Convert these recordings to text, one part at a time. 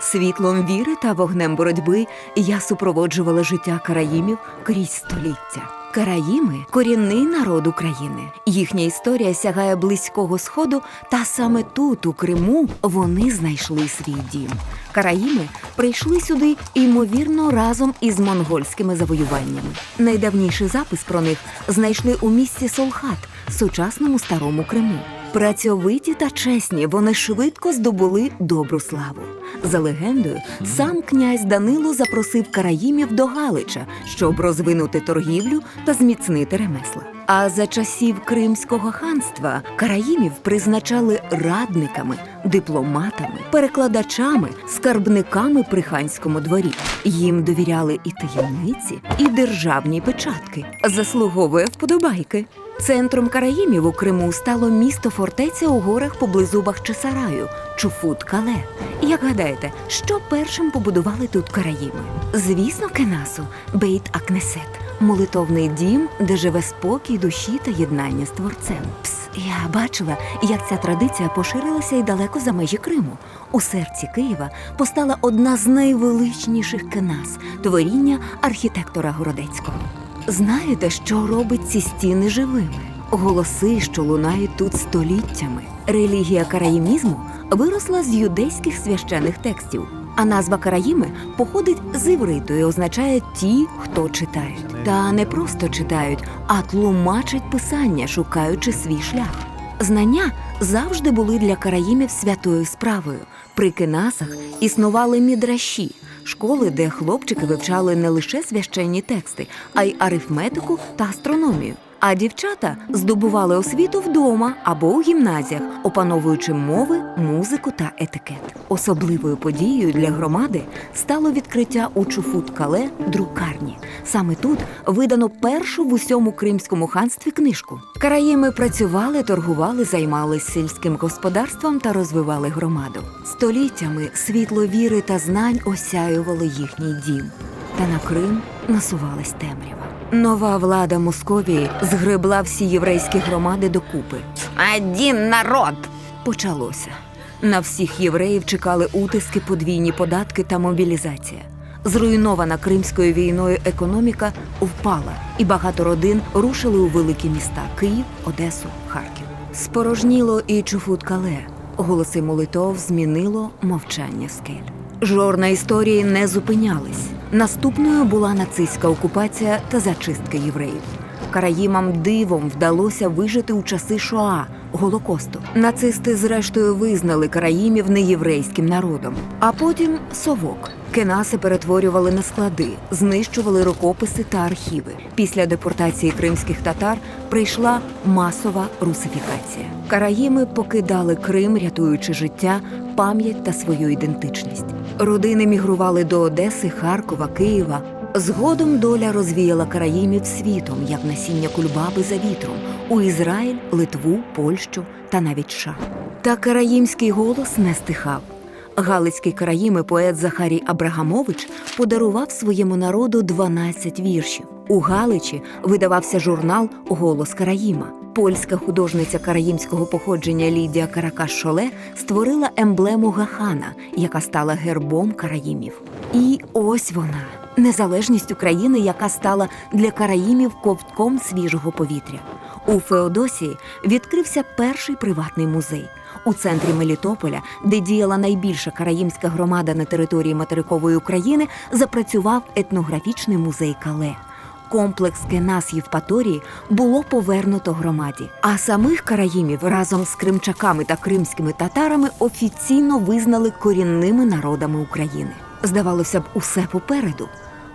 Світлом віри та вогнем боротьби я супроводжувала життя караїмів крізь століття. Караїми корінний народ України. Їхня історія сягає близького сходу, та саме тут, у Криму, вони знайшли свій дім. Караїми прийшли сюди, ймовірно, разом із монгольськими завоюваннями. Найдавніший запис про них знайшли у місті Солхат, сучасному старому Криму. Працьовиті та чесні вони швидко здобули добру славу. За легендою, сам князь Данило запросив караїмів до Галича, щоб розвинути торгівлю та зміцнити ремесла. А за часів Кримського ханства караїмів призначали радниками, дипломатами, перекладачами, скарбниками при ханському дворі. Їм довіряли і таємниці, і державні печатки. Заслуговує вподобайки. Центром караїмів у Криму стало місто фортеця у горах поблизу Бахчисараю Чуфут-Кале. Як гадаєте, що першим побудували тут караїми? Звісно, Кенасу, Бейт Акнесет, молитовний дім, де живе спокій душі та єднання з творцем. Пс, я бачила, як ця традиція поширилася і далеко за межі Криму. У серці Києва постала одна з найвеличніших кенас творіння архітектора Городецького. Знаєте, що робить ці стіни живими? Голоси, що лунають тут століттями. Релігія караїмізму виросла з юдейських священих текстів, а назва Караїми походить з івриту і означає ті, хто читають. Та не просто читають, а тлумачать писання, шукаючи свій шлях. Знання завжди були для караїмів святою справою. При кенасах існували мідраші, школи, де хлопчики вивчали не лише священні тексти, а й арифметику та астрономію. А дівчата здобували освіту вдома або у гімназіях, опановуючи мови, музику та етикет. Особливою подією для громади стало відкриття у Чуфут-Кале друкарні. Саме тут видано першу в усьому кримському ханстві книжку. Караїми працювали, торгували, займались сільським господарством та розвивали громаду. Століттями світло віри та знань осяювало їхній дім. Та на Крим насувалась темрява. Нова влада Московії згребла всі єврейські громади докупи. Один народ почалося. На всіх євреїв чекали утиски, подвійні податки та мобілізація. Зруйнована кримською війною економіка впала, і багато родин рушили у великі міста Київ, Одесу, Харків. Спорожніло і Чуфут-Кале. Голоси молитов змінило мовчання скель. Жорна історії не зупинялись. Наступною була нацистська окупація та зачистка євреїв. Караїмам дивом вдалося вижити у часи Шоа Голокосту. Нацисти, зрештою, визнали караїмів неєврейським народом. А потім совок. Кенаси перетворювали на склади, знищували рукописи та архіви. Після депортації кримських татар прийшла масова русифікація. Караїми покидали Крим, рятуючи життя, пам'ять та свою ідентичність. Родини мігрували до Одеси, Харкова, Києва. Згодом доля розвіяла караїмів світом, як насіння кульбаби за вітром у Ізраїль, Литву, Польщу та навіть США. Та караїмський голос не стихав. Галицький караїми поет Захарій Абрагамович подарував своєму народу 12 віршів. У Галичі видавався журнал Голос Караїма. Польська художниця караїмського походження Лідія Каракаш-Шоле створила емблему Гахана, яка стала гербом караїмів. І ось вона незалежність України, яка стала для караїмів ковтком свіжого повітря. У Феодосії відкрився перший приватний музей. У центрі Мелітополя, де діяла найбільша караїмська громада на території материкової України, запрацював етнографічний музей Кале. Комплекс Кенас Євпаторії було повернуто громаді, а самих караїмів разом з кримчаками та кримськими татарами офіційно визнали корінними народами України. Здавалося б, усе попереду.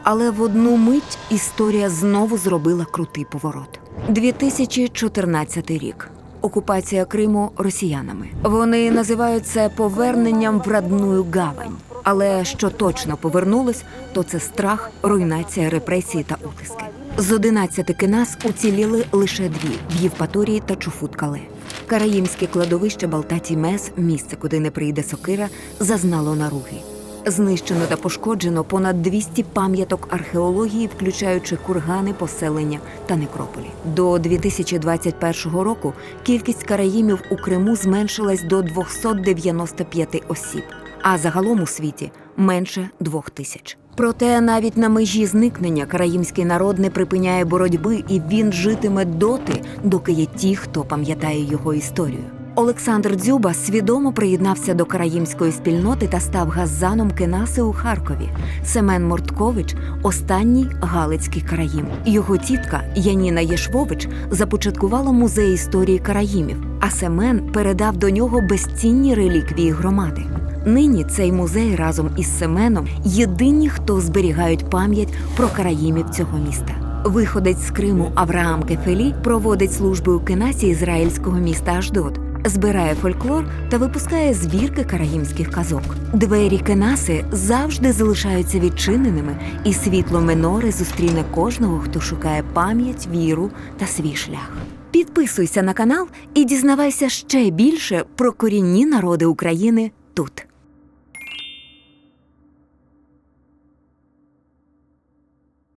Але в одну мить історія знову зробила крутий поворот. 2014 рік. Окупація Криму росіянами. Вони називають це поверненням в родную гавань. Але що точно повернулось, то це страх, руйнація, репресії та утиски. З 11 кенас уціліли лише дві в Євпаторії та Чуфут-Кале. Караїмське кладовище Балтатій Мес, місце, куди не прийде сокира, зазнало наруги. Знищено та пошкоджено понад 200 пам'яток археології, включаючи кургани, поселення та некрополі. До 2021 року кількість караїмів у Криму зменшилась до 295 осіб, а загалом у світі менше двох тисяч. Проте навіть на межі зникнення караїмський народ не припиняє боротьби, і він житиме доти, доки є ті, хто пам'ятає його історію. Олександр Дзюба свідомо приєднався до караїмської спільноти та став газаном Кенаси у Харкові. Семен Морткович останній галицький караїм. Його тітка Яніна Єшвович започаткувала музей історії караїмів, а Семен передав до нього безцінні реліквії громади. Нині цей музей разом із Семеном єдині, хто зберігають пам'ять про караїмів цього міста. Виходець з Криму Авраам Кефелі проводить служби у Кенасі ізраїльського міста Аждот, збирає фольклор та випускає збірки караїмських казок. Двері Кенаси завжди залишаються відчиненими, і світло Менори зустріне кожного, хто шукає пам'ять, віру та свій шлях. Підписуйся на канал і дізнавайся ще більше про корінні народи України тут.